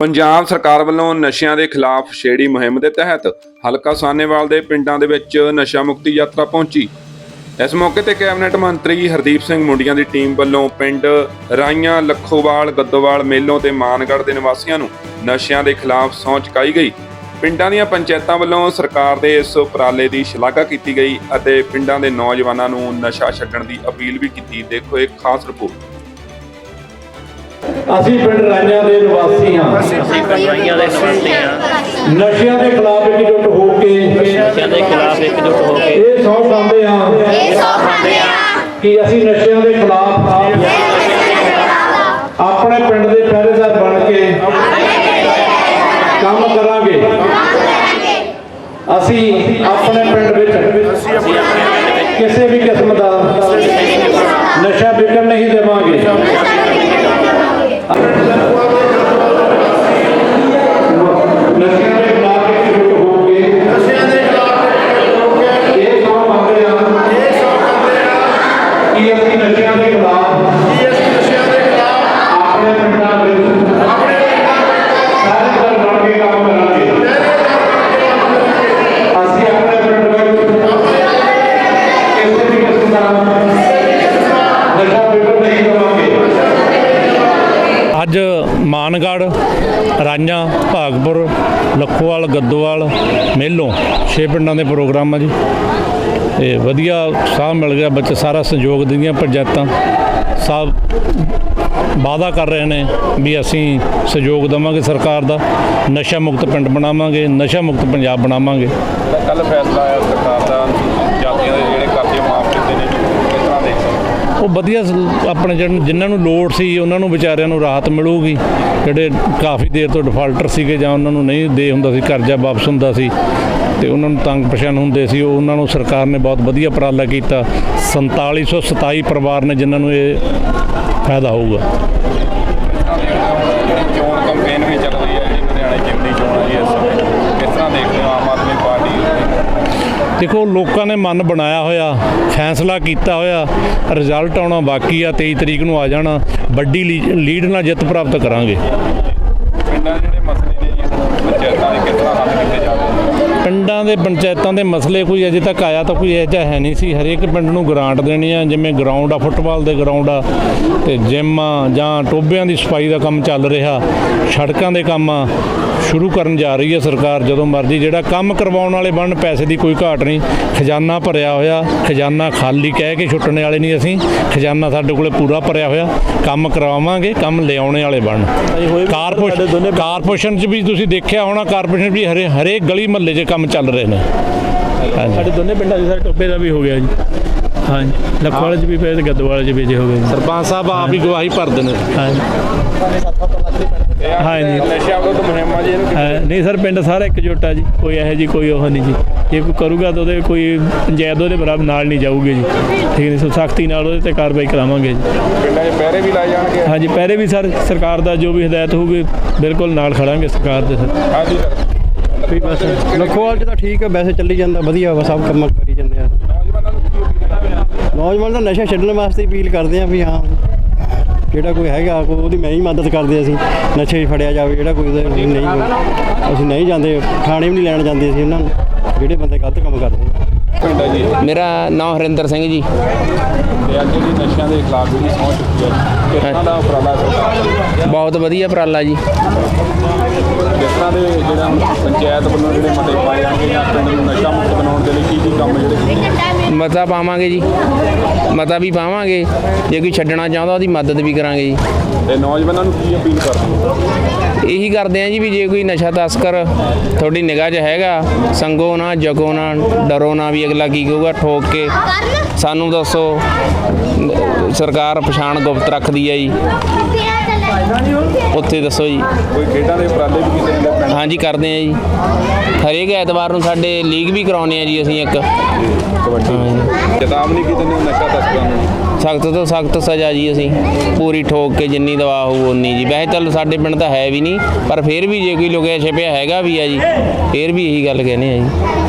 ਪੰਜਾਬ ਸਰਕਾਰ ਵੱਲੋਂ ਨਸ਼ਿਆਂ ਦੇ ਖਿਲਾਫ ਛੇੜੀ ਮੁਹਿੰਮ ਦੇ ਤਹਿਤ ਹਲਕਾ ਸਾਨੇਵਾਲ ਦੇ ਪਿੰਡਾਂ ਦੇ ਵਿੱਚ ਨਸ਼ਾ ਮੁਕਤੀ ਯਾਤਰਾ ਪਹੁੰਚੀ। ਇਸ ਮੌਕੇ ਤੇ ਕੈਬਨਿਟ ਮੰਤਰੀ ਹਰਦੀਪ ਸਿੰਘ ਮੁੰਡੀਆਂ ਦੀ ਟੀਮ ਵੱਲੋਂ ਪਿੰਡ ਰਾਈਆਂ ਲੱਖੋਵਾਲ ਗੱਦੋਵਾਲ ਮੇਲੋਂ ਤੇ ਮਾਨਗੜ੍ਹ ਦੇ ਨਿਵਾਸੀਆਂ ਨੂੰ ਨਸ਼ਿਆਂ ਦੇ ਖਿਲਾਫ ਸਹੁੰ ਚੁਕਾਈ ਗਈ। ਪਿੰਡਾਂ ਦੀਆਂ ਪੰਚਾਇਤਾਂ ਵੱਲੋਂ ਸਰਕਾਰ ਦੇ ਇਸ ਉਪਰਾਲੇ ਦੀ ਸ਼ਲਾਘਾ ਕੀਤੀ ਗਈ ਅਤੇ ਪਿੰਡਾਂ ਦੇ ਨੌਜਵਾਨਾਂ ਨੂੰ ਨਸ਼ਾ ਛੱਡਣ ਦੀ ਅਪੀਲ ਵੀ ਕੀਤੀ। ਦੇਖੋ ਇੱਕ ਖਾਸ ਰਿਪੋਰਟ। ਅਸੀਂ ਪਿੰਡ ਰਾਈਆਂ ਦੇ ਨਿਵਾਸੀ ਹਾਂ। ਅਸੀਂ ਕਮਾਈਆਂ ਦੇ ਨਿਵਾਸੀ ਹਾਂ। ਨਸ਼ਿਆਂ ਦੇ ਖਿਲਾਫ ਇਕਜੁੱਟ ਹੋ ਕੇ ਨਸ਼ਿਆਂ ਦੇ ਖਿਲਾਫ ਇਕਜੁੱਟ ਹੋ ਕੇ। ਇਹ ਸੌ ਖਾਂਦੇ ਹਾਂ ਇਹ ਸੌ ਖਾਂਦੇ ਆ। ਕਿ ਅਸੀਂ ਨਸ਼ਿਆਂ ਦੇ ਖਿਲਾਫ ਆਪਣੇ ਪਿੰਡ ਦੇ ਪਹਿਰੇਦਾਰ ਬਣ ਕੇ ਕੰਮ ਕਰਾਂਗੇ। ਅਸੀਂ ਆਪਣੇ ਪਿੰਡ ਵਿੱਚ ਅਸੀਂ ਆਪਣੇ ਪਿੰਡ ਵਿੱਚ ਕਿਸੇ ਵੀ ਕਿਸਮ ਦਾ ਨਸ਼ਾ ਅੱਜ ਮਾਨਗੜ੍ਹ ਰਾਈਆਂ ਭਾਗਪੁਰ ਲੱਖੋਵਾਲ ਗੱਦੋਵਾਲ ਮੇਲੋਂ ਛੇ ਪਿੰਡਾਂ ਦੇ ਪ੍ਰੋਗਰਾਮ ਆ ਜੀ। ਤੇ ਵਧੀਆ ਸਾਹ ਮਿਲ ਗਿਆ ਬੱਚੇ ਸਾਰਾ ਸਹਿਯੋਗ ਦੀਆਂ ਪੰਚਾਇਤਾਂ ਸਭ ਵਾਅਦਾ ਕਰ ਰਹੇ ਨੇ ਵੀ ਅਸੀਂ ਸਹਿਯੋਗ ਦੇਵਾਂਗੇ ਸਰਕਾਰ ਦਾ, ਨਸ਼ਾ ਮੁਕਤ ਪਿੰਡ ਬਣਾਵਾਂਗੇ, ਨਸ਼ਾ ਮੁਕਤ ਪੰਜਾਬ ਬਣਾਵਾਂਗੇ। ਕੱਲ ਫੈਸਲਾ ਆਇਆ ਸਰਕਾਰ ਦਾ ਜਾਤੀਆਂ ਦੇ ਜਿਹੜੇ ਕਰਜ਼ੇ ਮਾਫ ਕੀਤੇ ਨੇ ਕਿਸ ਤਰ੍ਹਾਂ ਦੇਖਦੇ ਹੋ? ਉਹ ਵਧੀਆ ਆਪਣੇ ਜਿਹਨ- ਜਿਨ੍ਹਾਂ ਨੂੰ ਲੋੜ ਸੀ, ਉਹਨਾਂ ਨੂੰ ਵਿਚਾਰਿਆਂ ਨੂੰ ਰਾਹਤ ਮਿਲੂਗੀ। ਜਿਹੜੇ ਕਾਫੀ ਦੇਰ ਤੋਂ ਡਿਫਾਲਟਰ ਸੀਗੇ ਜਾਂ ਉਹਨਾਂ ਨੂੰ ਨਹੀਂ ਦੇ ਹੁੰਦਾ ਸੀ, ਕਰਜ਼ਾ ਵਾਪਸ ਹੁੰਦਾ ਸੀ, ਤੇ ਉਹਨਾਂ ਨੂੰ ਤੰਗ ਪਰੇਸ਼ਾਨ ਹੁੰਦੇ ਸੀ, ਉਹ ਉਹਨਾਂ ਨੂੰ ਸਰਕਾਰ ਨੇ ਬਹੁਤ ਵਧੀਆ ਉਪਰਾਲਾ ਕੀਤਾ। 4727 ਪਰਿਵਾਰ ਨੇ ਜਿਨ੍ਹਾਂ ਨੂੰ ਇਹ ਫਾਇਦਾ ਹੋਊਗਾ ਜਿਹੜੀ ਚੋਣ ਕੰਪੇਨ ਵੀ ਚੱਲ ਰਹੀ ਹੈ ਜੀ ਲੁਧਿਆਣੇ ਜਿਮਨੀ ਚੋਣ ਹੈ ਜੀ ਇਸ ਸਮੇਂ ਕਿਸ ਤਰ੍ਹਾਂ ਦੇਖਦੇ ਹੋ ਆਮ ਆਦਮੀ ਪਾਰਟੀ ਦੇਖੋ, ਲੋਕਾਂ ਨੇ ਮਨ ਬਣਾਇਆ ਹੋਇਆ, ਫੈਸਲਾ ਕੀਤਾ ਹੋਇਆ ਰਿਜ਼ਲਟ ਆਉਣਾ ਬਾਕੀ ਆ 23 ਤਰੀਕ ਨੂੰ ਆ ਜਾਣਾ, ਵੱਡੀ ਲੀ- ਲੀਡ ਨਾਲ ਜਿੱਤ ਪ੍ਰਾਪਤ ਕਰਾਂਗੇ। ਪਿੰਡਾਂ ਜਿਹੜੇ ਮਸਲੇ ਨੇ ਜੀ ਪੰਚਾਇਤਾਂ ਦੇ ਕਿਸ ਤਰ੍ਹਾਂ ਹੱਲ ਕੀਤੇ ਜਾਵੇ ਪਿੰਡਾਂ ਦੇ ਪੰਚਾਇਤਾਂ ਦੇ ਮਸਲੇ ਕੋਈ ਅਜੇ ਤੱਕ ਆਇਆ ਤਾਂ ਕੋਈ ਇਹੋ ਜਿਹਾ ਹੈ ਨਹੀਂ ਸੀ। ਹਰੇਕ ਪਿੰਡ ਨੂੰ ਗ੍ਰਾਂਟ ਦੇਣੀ ਆ ਜਿਵੇਂ ਗਰਾਊਂਡ ਆ ਫੁੱਟਬਾਲ ਦੇ ਗਰਾਊਂਡ ਆ ਤੇ ਜਿਮ ਆ ਜਾਂ ਟੋਬਿਆਂ ਦੀ ਸਫ਼ਾਈ ਦਾ ਕੰਮ ਚੱਲ ਰਿਹਾ ਸੜਕਾਂ ਦੇ ਕੰਮ ਆ ਸ਼ੁਰੂ ਕਰਨ ਜਾ ਰਹੀ ਹੈ ਸਰਕਾਰ ਜਦੋਂ ਮਰਜ਼ੀ। ਜਿਹੜਾ ਕੰਮ ਕਰਵਾਉਣ ਵਾਲੇ ਬਣਨ ਪੈਸੇ ਦੀ ਕੋਈ ਘਾਟ ਨਹੀਂ। ਖਜ਼ਾਨਾ ਭਰਿਆ ਹੋਇਆ ਖਜ਼ਾਨਾ ਖਾਲੀ ਕਹਿ ਕੇ ਛੁੱਟਣੇ ਵਾਲੇ ਨਹੀਂ ਅਸੀਂ। ਖਜ਼ਾਨਾ ਸਾਡੇ ਕੋਲੇ ਪੂਰਾ ਭਰਿਆ ਹੋਇਆ। ਕੰਮ ਕਰਾਵਾਂਗੇ ਕੰਮ ਲਿਆਉਣੇ ਵਾਲੇ ਬਣਨ। ਕਾਰਪੋਰੇਸ਼ਨ ਕਾਰਪੋਰੇਸ਼ਨ 'ਚ ਵੀ ਤੁਸੀਂ ਦੇਖਿਆ ਹੋਣਾ ਕਾਰਪੋਰੇਸ਼ਨ ਵੀ ਹਰੇ ਹਰੇਕ ਗਲੀ ਮਹੱਲੇ 'ਚ ਕੰਮ ਚੱਲ ਰਹੇ ਨੇ। ਹਾਂਜੀ। ਸਾਡੇ ਦੋਨੇ ਪਿੰਡਾਂ 'ਚ ਸਾਰੇ ਟੋਪੇ ਦਾ ਵੀ ਹੋ ਗਿਆ ਜੀ। ਹਾਂਜੀ। ਲਖਵਾਲੇ 'ਚ ਵੀ ਪਏ ਤੇ ਗੱਦੋਵਾਲੇ 'ਚ ਵੀ ਜੇ ਹੋ ਗਏ। ਜੀ ਸਰਪੰਚ ਸਾਹਿਬ ਆਪ ਹੀ ਗਵਾਹੀ ਭਰਦੇ ਨੇ। ਹਾਂਜੀ। ਹਾਂਜੀ। ਨਸ਼ਾ ਵਿਰੁੱਧ ਮੁਹਿੰਮ ਜੀ ਇਹਨੂੰ ਹਾਂ, ਨਹੀਂ ਸਰ ਪਿੰਡ ਸਾਰਾ ਇਕਜੁੱਟ ਆ ਜੀ। ਕੋਈ ਇਹੋ ਜੀ ਕੋਈ ਉਹ ਨਹੀਂ ਜੀ। ਜੇ ਕੋਈ ਕਰੂਗਾ ਤਾਂ ਉਹਦੇ ਕੋਈ ਪੰਚਾਇਤ ਉਹਦੇ ਬਰਾਬਰ ਨਾਲ ਨਹੀਂ ਜਾਊਗੀ ਜੀ। ਠੀਕ ਨਹੀਂ ਸੋ ਸਖਤੀ ਨਾਲ ਉਹਦੇ ਤੇ ਕਾਰਵਾਈ ਕਰਾਵਾਂਗੇ ਜੀ। ਪਿੰਡਾਂ 'ਚ ਪਹਿਰੇ ਵੀ ਲਾਏ ਜਾਣਗੇ। ਹਾਂਜੀ ਪਹਿਰੇ ਵੀ ਸਰ ਸਰਕਾਰ ਦਾ ਜੋ ਵੀ ਹਦਾਇਤ ਹੋਊਗੀ ਬਿਲਕੁਲ ਨਾਲ ਖੜਾਂਗੇ ਸਰਕਾਰ ਦੇ ਸਰ। ਹਾਂਜੀ ਸਰ। ਵੀ ਬਸ। ਲਖੋਵਾਲ ਚ ਤਾਂ ਠੀਕ ਹੈ ਵੈਸੇ ਚੱਲੀ ਜਾਂਦਾ, ਵਧੀਆ ਵਾ, ਸਭ ਕੰਮ ਕਰੀ ਜਾਂਦੇ ਆ। ਨੌਜਵਾਨ ਦਾ ਨਸ਼ਾ ਛੱਡਣ ਵਾਸਤੇ ਅਪੀਲ ਕਰਦੇ ਆ ਵੀ ਹਾਂ, ਜਿਹੜਾ ਕੋਈ ਹੈਗਾ ਕੋਈ ਉਹਦੀ ਮੈਂ ਹੀ ਮਦਦ ਕਰਦੇ ਅਸੀਂ। ਨਸ਼ੇ 'ਚ ਫੜਿਆ ਜਾਵੇ, ਜਿਹੜਾ ਕੋਈ ਉਹਦੇ ਨਹੀਂ, ਅਸੀਂ ਨਹੀਂ ਜਾਂਦੇ, ਖਾਣੇ ਵੀ ਨਹੀਂ ਲੈਣ ਜਾਂਦੇ ਅਸੀਂ ਉਹਨਾਂ ਨੂੰ, ਜਿਹੜੇ ਬੰਦੇ ਗਲਤ ਕੰਮ ਕਰਦੇ ਜੀ? ਮੇਰਾ ਨਾਮ ਹਰਿੰਦਰ ਸਿੰਘ ਜੀ। ਤੇ ਅੱਜ ਜਿਹੜੀ ਨਸ਼ਿਆਂ ਦੇ ਖਿਲਾਫ ਜਿਹੜੀ ਸਹੁੰ ਚੁੱਕੀ ਹੈ ਤਰ੍ਹਾਂ ਦਾ ਉਪਰਾਲਾ? ਬਹੁਤ ਵਧੀਆ ਉਪਰਾਲਾ ਜੀ। ਤਰ੍ਹਾਂ ਦੇ ਜਿਹੜਾ ਪੰਚਾਇਤ ਵੱਲੋਂ ਜਿਹੜੇ ਮਤੇ ਪਾਏ ਜਾਣਗੇ ਜਾਂ ਪਿੰਡ ਨੂੰ ਨਸ਼ਾ ਮੁਕਤ ਬਣਾਉਣ ਦੇ ਲਈ ਕੀ ਕੀ ਕੰਮ ਜਿਹੜੇ ਕੀਤੇ ਮਤਾ ਪਾਵਾਂਗੇ ਜੀ। ਮਤਾ ਵੀ ਪਾਵਾਂਗੇ। ਜੇ ਕੋਈ ਛੱਡਣਾ ਚਾਹੁੰਦਾ ਉਹਦੀ ਮਦਦ ਵੀ ਕਰਾਂਗੇ ਜੀ। ਤੇ ਨੌਜਵਾਨਾਂ ਨੂੰ ਕੀ ਅਪੀਲ ਕਰਦੇ ਹੋ? ਇਹੀ ਕਰਦੇ ਆ ਜੀ ਵੀ ਜੇ ਕੋਈ ਨਸ਼ਾ ਤਸਕਰ ਤੁਹਾਡੀ ਨਿਗਾਹ 'ਚ ਹੈਗਾ ਸੰਗੋ ਨਾ ਜਗੋ ਨਾ ਡਰੋ ਨਾ ਵੀ ਅਗਲਾ ਕੀ ਕਹੂਗਾ ਠੋਕ ਕੇ ਸਾਨੂੰ ਦੱਸੋ। ਸਰਕਾਰ ਪਛਾਣ ਗੁਪਤ ਰੱਖਦੀ ਹੈ ਜੀ। ਉੱਥੇ ਦੱਸੋ ਜੀ। ਕੋਈ ਖੇਡਾਂ ਦੇ ਉਪਰਾਲੇ ਵੀ ਕੀਤੇ ਜਾਂਦੇ ਹਾਂਜੀ ਕਰਦੇ ਆ ਜੀ। ਹਰੇਕ ਐਤਵਾਰ ਨੂੰ ਸਾਡੇ ਲੀਗ ਵੀ ਕਰਾਉਂਦੇ ਆ ਜੀ ਅਸੀਂ ਇੱਕ। ਕਬੱਡੀ। ਚੇਤਾਵਨੀ ਕੀ ਦਿੰਦੇ ਹੋ ਨਸ਼ਾ ਤਸਕਰਾਂ ਨੂੰ? ਸਖਤ ਤੋਂ ਸਖਤ ਸਜ਼ਾ ਜੀ ਅਸੀਂ। ਪੂਰੀ ਠੋਕ ਕੇ ਜਿੰਨੀ ਦਵਾ ਹੋਊ ਉਨੀ ਜੀ। ਵੈਸੇ ਚੱਲ ਸਾਡੇ ਪਿੰਡ ਤਾਂ ਹੈ ਵੀ ਨਹੀਂ, ਪਰ ਫਿਰ ਵੀ ਜੇ ਕੋਈ ਲੁਕਿਆ ਛਿਪਿਆ ਹੈਗਾ ਵੀ ਆ ਜੀ, ਫਿਰ ਵੀ ਇਹੀ ਗੱਲ ਕਹਿੰਦੇ ਆ ਜੀ।